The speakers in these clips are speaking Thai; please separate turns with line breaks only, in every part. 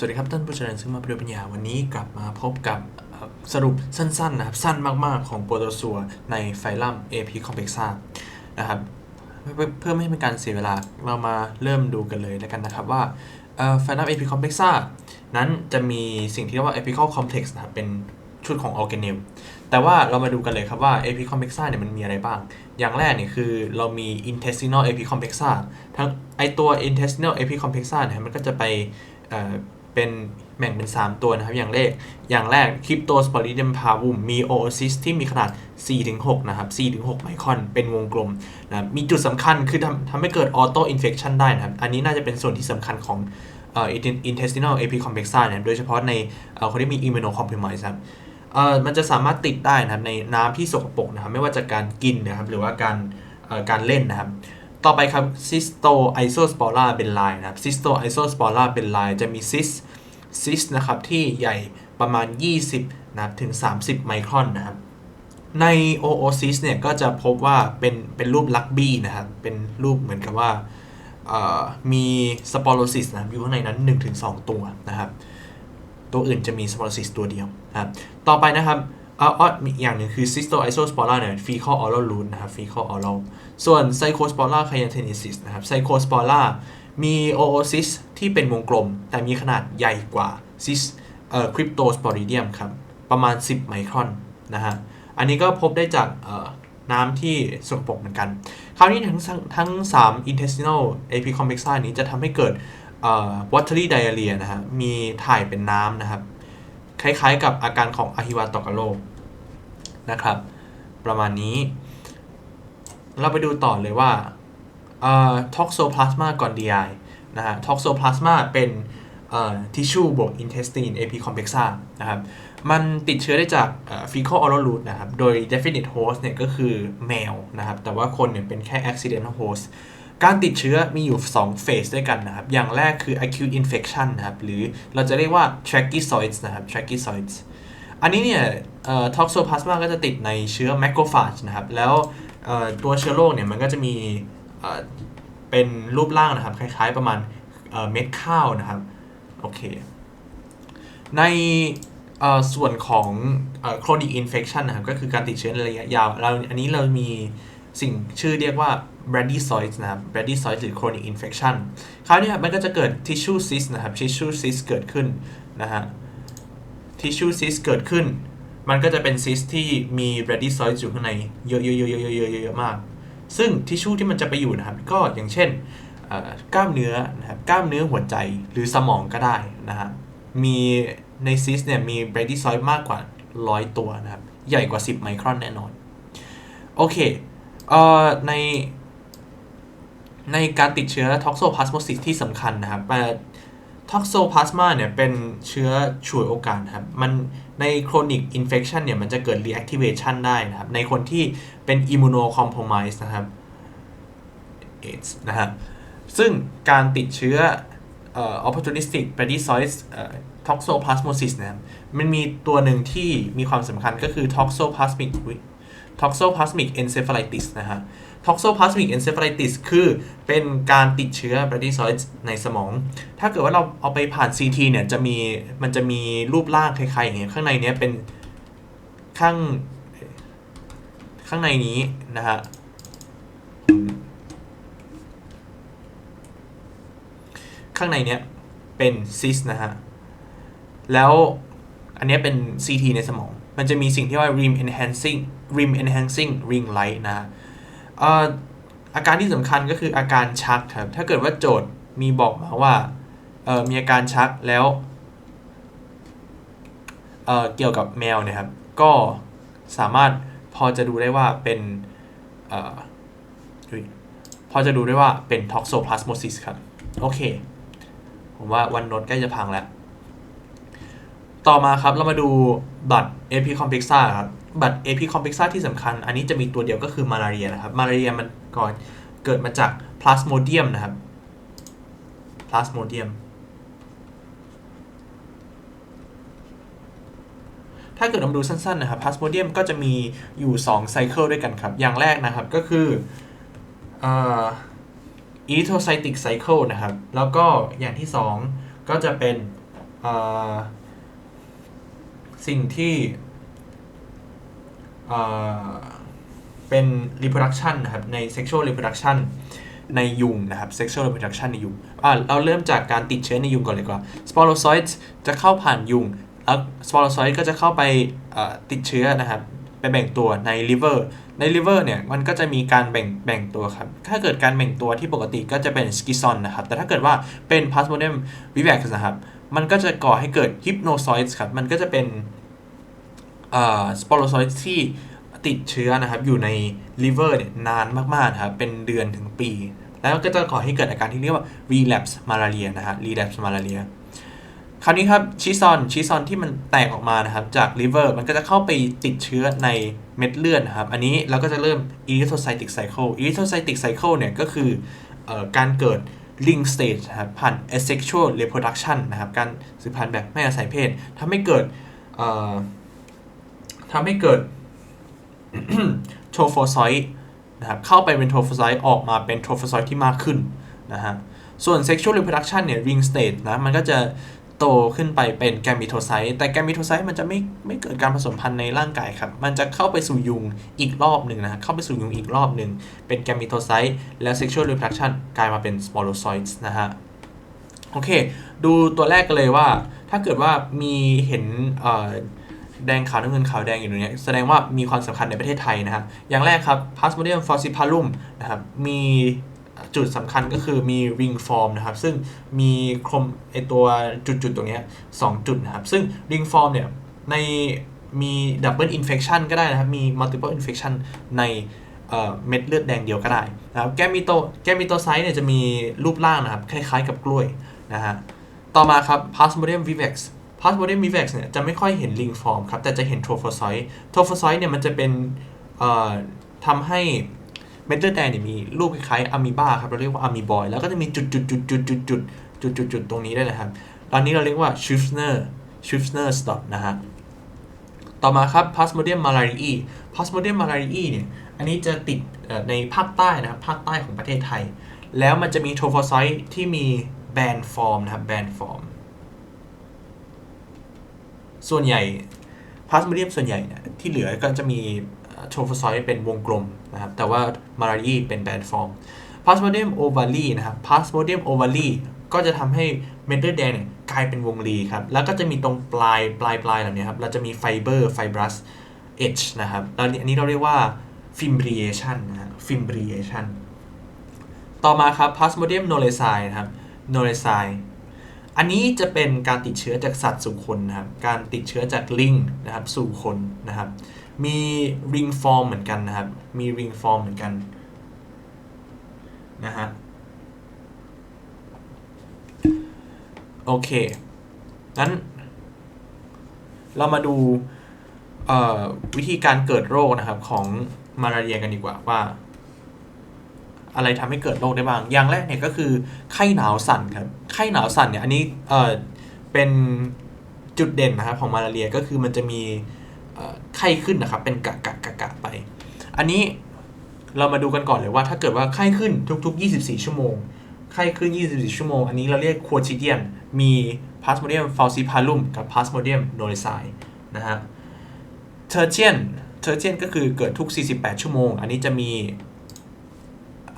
สวัสดีครับท่านผู้เจริญซึ่งมาประเดิปัญญาวันนี้กลับมาพบกับสรุปสั้นๆนะครับ สั้นมากๆของโปรโตซัวในไฟลัม AP Complexa นะครับเพื่อไม่ให้เป็นการเสียเวลาเรามาเริ่มดูกันเลยแล้วกันนะครับว่าไฟลัม AP Complexa นั้นจะมีสิ่งที่เรียกว่า apical complex นะครับเป็นชุดของ organelle แต่ว่าเรามาดูกันเลยครับว่า AP complexa เนี่ยมันมีอะไรบ้าง อย่างแรกเนี่ยคือเรามี intestinal AP complexa ทั้งไอตัว intestinal AP complexa เนี่ยมันก็จะไป เป็นแบ่งเป็น 3 ตัวนะครับ อย่างแรกอย่างแรก cryptosporidium parvum มี oocyst ที่มีขนาด 4-6 นะครับ 4-6 ไมครอน เป็นวงกลมนะมีจุดสำคัญคือทำทำให้เกิด auto infection ได้นะครับ อันนี้น่าจะเป็นส่วนที่สำคัญของเอ่อ intestinal AP complexa นะครับโดยเฉพาะในเอ่อคนที่มี immunocompromised ครับเอ่อมันจะสามารถติดได้นะครับในน้ำที่สกปรกนะครับ ไม่ว่าจะการกินนะครับ หรือว่าการเอ่อการเล่นนะครับ ต่อไปครับ cysto isospora benign นะครับ cysto isospora benign จะมีซิสซิสนะครับที่ใหญ่ประมาณ 20นะครับถึง 30 ไมครอนนะครับ ใน oocyst เนี่ยก็จะพบว่าเป็นเป็นรูปลักบี้นะครับ เป็นรูปเหมือนกับว่ามีสปอโรซิสนะอยู่ข้างในนั้น 1-2 ตัวนะครับ ตัวอื่นจะมีสปอโรซิสตัวเดียวนะครับ ต่อไปนะครับ อ่อออมีอีกอย่างหนึ่งคือ cystoisospora เนี่ย fecal oral root นะครับ fecal oral ส่วน psychospora cayetanensis นะครับ psychospora มี oocyst ที่เป็นวงกลม แต่มีขนาดใหญ่กว่า cis เอ่อ cryptosporidium ครับ ประมาณ 10 ไมครอนนะฮะ อันนี้ก็พบได้จากเอ่อน้ำที่สกปรกเหมือนกัน คราวนี้ทั้งทั้งทั้ง3 intestinal AP complexa นี้จะทำให้เกิดเอ่อ watery diarrhea นะฮะ มีถ่ายเป็นน้ำนะครับ คล้ายๆ กับอาการของอะฮิวาตกโรคนะครับ ประมาณนี้ เราไปดูต่อเลยว่าเอ่อ toxoplasma gondii นะฮะ toxoplasma เป็นเอ่อ tissue บวก intestine AP complexa นะครับ มันติดเชื้อได้จากเอ่อ fecal oral route นะครับ โดย definite host เนี่ยก็คือแมวนะครับ แต่ว่าคนเนี่ยเป็นแค่ accidental host การติดเชื้อมีอยู่ 2 เฟสด้วยกันนะครับ อย่างแรกคือ acute infection นะครับ หรือเราจะเรียกว่า tracheostoids นะครับ tracheostoids อันนี้เนี่ยเอ่อ toxoplasma ก็จะติดในเชื้อ macrophage นะครับ แล้วตัวเชื้อโรคเนี่ยมันก็จะมีเป็นรูปร่างนะครับ คล้ายๆประมาณเม็ดข้าวนะครับ โอเค ในส่วนของ chronic infection นะครับ ก็คือการติดเชื้อในระยะยาวเราอันนี้เรามีสิ่งชื่อเรียกว่า bradysoids นะครับ bradysoids หรือ chronic infection คราวนี้มันก็จะเกิด tissue cyst นะครับ tissue cyst เกิดขึ้นนะฮะ tissue cyst เกิดขึ้น มันก็จะเป็น cyst ที่มี bradysoids อยู่ข้างในเยอะๆๆๆๆๆๆมาก ซึ่ง tissue ที่มันจะไปอยู่นะครับ ก็อย่างเช่นเอ่อกล้ามเนื้อนะครับกล้ามเนื้อหัวใจหรือสมองก็ได้นะฮะมีในซิสเนี่ยมี bradysoid มากกว่า 100 ตัวนะครับ ใหญ่กว่า 10 ไมครอนแน่นอน โอเคเอ่อใน ในการติดเชื้อท็อกโซพลาสโมซิสที่สำคัญนะครับท็อกโซพลาสมาเนี่ยเป็นเชื้อฉวยโอกาสครับ มันในโครนิกอินเฟคชันเนี่ยมันจะเกิดรีแอคติเวชันได้นะครับ ในคนที่เป็นอิมมูโนคอมโพร์มิสนะครับเอชนะครับซึ่งการติดเชื้อออพชุนิสติกแพ pedicloid toxoplasmosis นะครับมันมีตัวหนึ่งที่มีความสำคัญก็คือท็ toxoplasmic toxoplasmic อินเซฟาลิติสนะครับ toxoplasmic encephalitis คือเป็นการติดเชื้อ bradysoid ในสมอง ถ้าเกิดว่าเราเอาไปผ่าน CT เนี่ยจะมีมันจะมีรูปร่างคล้ายๆอย่างเงี้ยข้างในเนี้ยเป็นข้างข้างในนี้นะฮะข้างในเนี้ยเป็นซิสนะฮะ แล้วอันเนี้ยเป็น CT ในสมอง มันจะมีสิ่งที่ว่า rim enhancing rim enhancing ring light นะะ อาการที่สำคัญก็คืออาการชักครับ ถ้าเกิดว่าโจทย์มีบอกมาว่ามีอาการชักแล้วเเกี่ยวกับแมวเนี่ยครับ ก็สามารถพอจะดูได้ว่าเป็นออพอจะดูได้ว่าเป็น toxoplasmosis ครับ โอเค ผมว่าวันโนตใกล้จะพังแล้ว ต่อมาครับเรามาดูบับ ตร AP complexa ครับบัตร AP complexa ที่สำคัญ อันนี้จะมีตัวเดียวก็คือมาลาเรียนะครับ มาลาเรียมันก่อนเกิดมาจาก plasmodium นะครับ plasmodium ถ้าเกิดเราดูสั้นๆนะครับ plasmodium ก็จะมีอยู่2ไซเคิลด้วยกันครับ อย่างแรกนะครับก็คืออ่อ erythrocytic cycle นะครับ แล้วก็อย่างที่ 2 ก็จะเป็นสิ่งที่ เป็น reproduction นะครับใน sexual reproduction ในยุงนะครับ sexual reproduction ในยุงอ่าเราเริ่มจากการติดเชื้อในยุงก่อนเลยกว่า sporozoites จะเข้าผ่านยุง แล้ว sporozoites ก็จะเข้าไปติดเชื้อนะครับไปแบ่งตัวใน liver ใน liver เนี่ยมันก็จะมีการแบ่งแบ่งตัวครับ ถ้าเกิดการแบ่งตัวที่ปกติก็จะเป็น schizon นะครับ แต่ถ้าเกิดว่าเป็น plasmodium vivax นะครับ มันก็จะก่อให้เกิด hypnozoites ครับ มันก็จะเป็น เอ่อ sporozoites ที่ติดเชื้อนะครับอยู่ใน liver เนี่ยนานมากๆครับเป็นเดือนถึงปี แล้วก็จะก่อให้เกิดอาการที่เรียกว่า relapse malaria นะฮะ relapse malaria คราวนี้ครับชิซอนชิซอนที่มันแตกออกมานะครับจากลิเวอร์มันก็จะเข้าไปติดเชื้อในเม็ดเลือดนะครับ อันนี้เราก็จะเริ่ม erythrocytic cycle erythrocytic cycle เนี่ยก็คือออการเกิด link stage ครับผ่าน asexual reproduction นะครับ การสืบพันธุ์แบบไม่อาศัยเพศทำให้เกิด ทำให้เกิดโทรโฟซต์นะครับเข้าไปเป็นโทรโฟซต์ออกมาเป็นโทรโฟซต์ที่มากขึ้นนะฮะส่วน sexual reproduction เนี่ย ring stage นะมันก็จะโตขึ้นไปเป็นแกมิโทไซต์แต่แกมิโทไซต์มันจะไม่ไม่เกิดการผสมพันธุ์ในร่างกายครับ มันจะเข้าไปสู่ยุงอีกรอบหนึ่งนะฮะเข้าไปสู่ยุงอีกรอบหนึ่งเป็นแกมิโทไซต์แล้ว sexual reproduction กลายมาเป็น sporozoites นะฮะโอเค ดูตัวแรกกันเลยว่า ถ้าเกิดว่ามีเห็น แดงขาวน้ำเงินขาวแดงอยู่ตรงนี้แสดงว่ามีความสำคัญในประเทศไทยนะฮะอย่างแรกครับ Plasmodium falciparum นะครับมีจุดสำคัญก็คือมี ring form นะครับ ซึ่งมีโครมไอตัวจุดๆตรงนี้สองจุดนะครับ ซึ่ง ring form เนี่ยในมี double infection ก็ได้นะครับ มี multiple infection ในเอ่อเม็ดเลือดแดงเดียวก็ได้นะครับแกมิโตแกมิโตไซต์เนี่ยจะมีรูปร่างนะครับ คล้ายๆกับกล้วยนะฮะต่อมาครับ Plasmodium vivax Plasmodium vivax เนี่ยจะไม่ค่อยเห็น ring form ครับ แต่จะเห็น trophozoite trophozoite เนี่ยมันจะเป็นเอ่อทำให้เม็ดเลือดแดงเนี่ยมีรูปคล้ายๆอะมีบาครับเราเรียกว่าอะมีบอยแล้วก็จะมีจุดจุดจุดจุดจุดจุดจุดจุดจุดตรงนี้ได้วยนะครับ ตอนนี้เราเรียกว่า Schiffner Schiffner stop นะฮะต่อมาครับ Plasmodium malariae Plasmodium malariae เนี่ยอันนี้จะติดในภาคใต้นะครับภาคใต้ของประเทศไทย แล้วมันจะมีโทรโฟไซต์ที่มีแบนฟอร์มนะครับแบนฟอร์ม ส่วนใหญ่ Plasmodium ส่วนใหญ่เนี่ยที่เหลือก็จะมีโทรโฟซต์เป็นวงกลมนะครับ แต่ว่า malariae เป็นแบนฟอร์ม Plasmodium ovale นะครับ Plasmodium ovale ก็จะทำให้เม็ดเลือดแดงเนี่ยกลายเป็นวงรีครับ แล้วก็จะมีตรงปลายปลายปลายเหล่านี้ครับ เราจะมีไฟเบอร์ไฟบรัส edge นะครับแล้วอันนี้เราเรียกว่า fimbriation นะฮะ fimbriation ต่อมาครับ Plasmodium knowlesi นะครับ knowlesi อันนี้จะเป็นการติดเชื้อจากสัตว์สู่คนนะครับ การติดเชื้อจากลิงนะครับสู่คนนะครับ มี ring form เหมือนกันนะครับ มี ring form เหมือนกันนะฮะ โอเคงั้น เรามาดูวิธีการเกิดโรคนะครับของมาลาเรียกันดีกว่าว่าอะไรทำให้เกิดโรคได้บ้าง อย่างแรกเนี่ยก็คือไข้หนาวสั่นครับ ข้หนาวสั่นเนี่ยอันนี้เอ่อเป็นจุดเด่นนะครับของมาลาเรียก็คือมันจะมีไข้ขึ้นนะครับ เป็นกะกะกะกะไป อันนี้เรามาดูกันก่อนเลยว่า ถ้าเกิดว่าไข้ขึ้นทุก ๆ 24 ชั่วโมงไข้ขึ้น 24 ชั่วโมง อันนี้เราเรียกควอติเดียนมี Plasmodium falciparum กับ Plasmodium knowlesi นะฮะเทอร์เจียนเทอร์เจียนก็คือเกิดทุก 48 ชั่วโมง อันนี้จะมี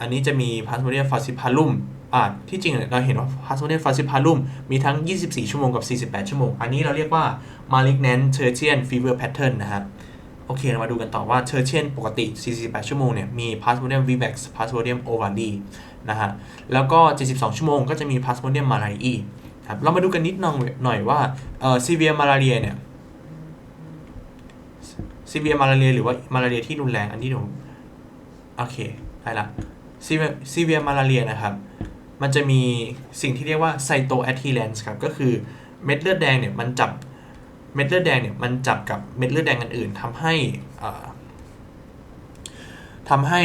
อันนี้จะมี Plasmodium falciparum อ่า ที่จริงเราเห็นว่า Plasmodium falciparum มีทั้ง 24 ชั่วโมงกับ 48 ชั่วโมง อันนี้เราเรียกว่า malignant tertian fever pattern นะครับ โอเค เรามาดูกันต่อว่า tertian ปกติ 48 ชั่วโมงเนี่ย มี Plasmodium vivax Plasmodium ovale นะฮะ แล้วก็ 72 ชั่วโมงก็จะมี Plasmodium malariae ครับ เรามาดูกันนิดหน่อยหน่อยว่าเอ่อ severe malaria เนี่ยซีเวียมาลาเรียหรือว่ามาลาเรียที่รุนแรง อันที่หนูโอเค ได้ละซีเวียซีเวียมาลาเรียนะครับ มันจะมีสิ่งที่เรียกว่าไซโตแอ h ี r ลนส์ครับก็คือเม็ดเลือดแดงเนี่ยมันจับเม็ดเลือดแดงเนี่ยมันจับกับเม็ดเลือดแดงอันอื่นทำให้อ่าทำให้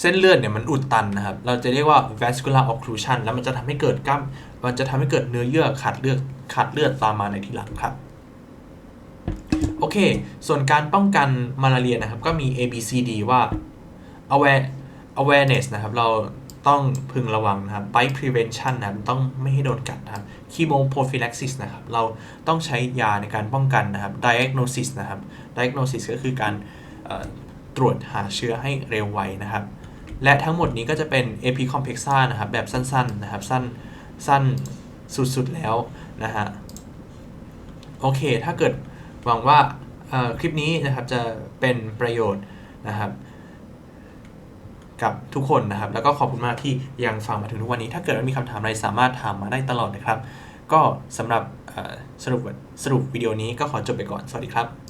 เส้นเลือดเนี่ยมันอุดตันนะครับ เราจะเรียกว่า vascular occlusion แล้วมันจะทำให้เกิดกล้ามมันจะทำให้เกิดเนื้อเยื่อขาดเลือดขาดเลือดตามมาในทีหลังครับ โอเค ส่วนการป้องกันมาลาเรียนะครับ ก็มี A B C D ว่า aware awareness นะครับ เรา ต้องพึงระวังนะครับ bite prevention นะครับต้องไม่ให้โดนกัดนะครับ chemo prophylaxis นะครับ เราต้องใช้ยาในการป้องกันนะครับ diagnosis นะครับ diagnosis ก็คือการตรวจหาเชื้อให้เร็วไวนะครับ และทั้งหมดนี้ก็จะเป็น AP complexa นะครับ แบบสั้นๆนะครับ สั้นสั้นสุดๆแล้วนะฮะ โอเค ถ้าเกิดหวังว่าคลิปนี้นะครับจะเป็นประโยชน์นะครับ กับทุกคนนะครับ แล้วก็ขอบคุณมากที่ยังฟังมาถึงทุกวันนี้ ถ้าเกิดว่ามีคำถามอะไรสามารถถามมาได้ตลอดนะครับ ก็สำหรับสรุปสรุปวิดีโอนี้ก็ขอจบไปก่อน สวัสดีครับ